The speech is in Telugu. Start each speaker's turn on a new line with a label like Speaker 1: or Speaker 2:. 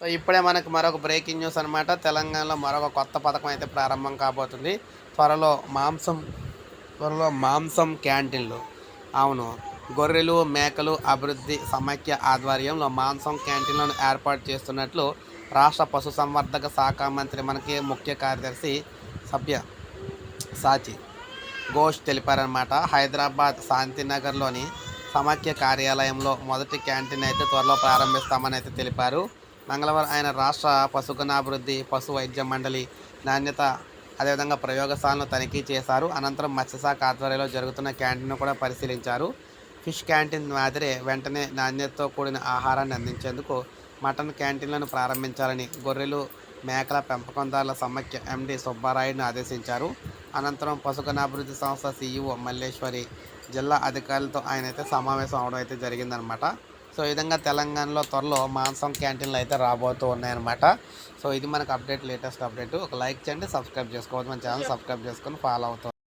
Speaker 1: సో ఇప్పుడే మనకు మరొక బ్రేకింగ్ న్యూస్ అనమాట తెలంగాణలో మరొక కొత్త పథకం అయితే ప్రారంభం కాబోతుంది. త్వరలో మాంసం త్వరలో మాంసం క్యాంటీన్లు. అవును గొర్రెలు మేకలు అభివృద్ధి సమైక్య ఆధ్వర్యంలో మాంసం క్యాంటీన్లను ఏర్పాటు చేస్తున్నట్లు రాష్ట్ర పశుసంవర్ధక శాఖ మంత్రి మనకి ముఖ్య కార్యదర్శి సభ్య సాచి ఘోష్ తెలిపారనమాట హైదరాబాద్ శాంతినగర్లోని సమాఖ్య కార్యాలయంలో మొదటి క్యాంటీన్ అయితే త్వరలో ప్రారంభిస్తామని అయితే తెలిపారు. మంగళవారం ఆయన రాష్ట్ర పశుగణాభివృద్ధి పశు వైద్య మండలి నాణ్యత అదేవిధంగా ప్రయోగశాలను తనిఖీ చేశారు. అనంతరం మత్స్యశాఖ ఆధ్వర్యంలో జరుగుతున్న క్యాంటీన్ను కూడా పరిశీలించారు. ఫిష్ క్యాంటీన్ మాదిరే వెంటనే నాణ్యతతో కూడిన ఆహారాన్ని అందించేందుకు మటన్ క్యాంటీన్లను ప్రారంభించాలని గొర్రెలు మేకల పెంపకందారుల సమైక్య ఎండి సుబ్బారాయుడిని ఆదేశించారు. అనంతరం పశుగణాభివృద్ధి సంస్థ సీఈఓ మల్లేశ్వరి జిల్లా అధికారులతో ఆయన అయితే సమావేశం అవడం అయితే జరిగిందనమాట సో ఈ విధంగా తెలంగాణలో త్వరలో మాంసం క్యాంటీన్లు అయితే రాబోతూ ఉన్నాయన్నమాట. సో ఇది మనకు అప్డేట్ లేటెస్ట్ అప్డేట్. ఒక లైక్ చేయండి సబ్స్క్రైబ్ చేసుకోవద్దు. మన ఛానల్ సబ్స్క్రైబ్ చేసుకొని ఫాలో అవుతుంది